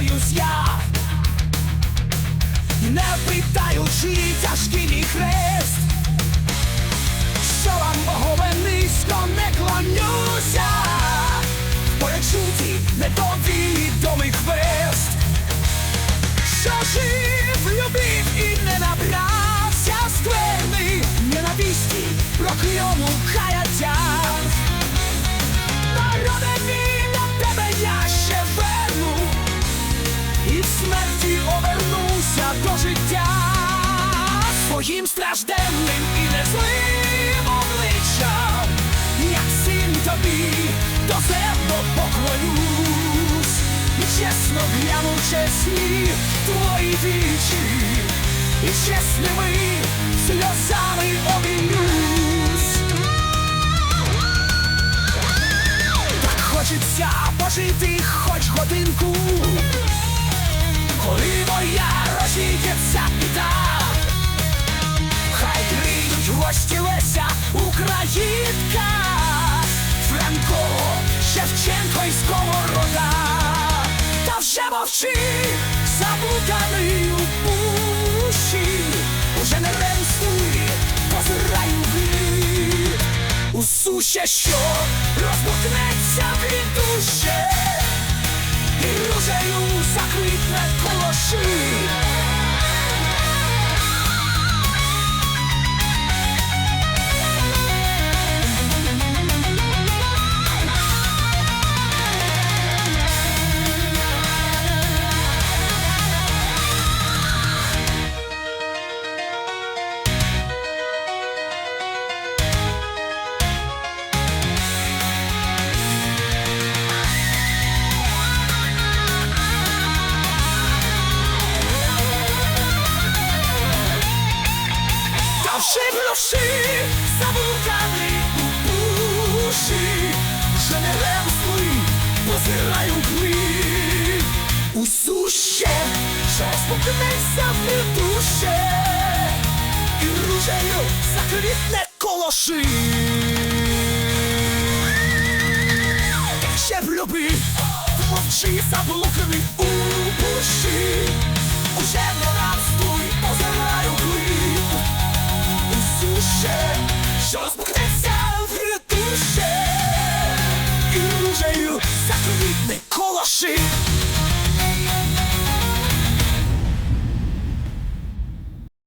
я, не питаючи тяжкий мій хрест, що вам богове низько не клонюся, перечуті недовідомий хвест, що жив, любив і смерті овернуся до життя. Своїм стражденним і незлим обличчям, як син тобі до землю поклонюсь, і чесно гляну чесні твої вічі, і чесними сльозами обіймусь. Так хочеться пожити хоч годинку, Українка, Франко, Шевченко і Сковорода. Та вже мовчи, заблуканий у пущі, уже не ремствуй, позирай у. У суще, що розбухнеться від душе, і ружею заквітне колоши. Та вже заблукали у душі, вже не ремствуй, позирай у. У суще, що спокнеться в душе, і ружею заквітне колоши. Ще б любив, мовчи заблуканий у душі,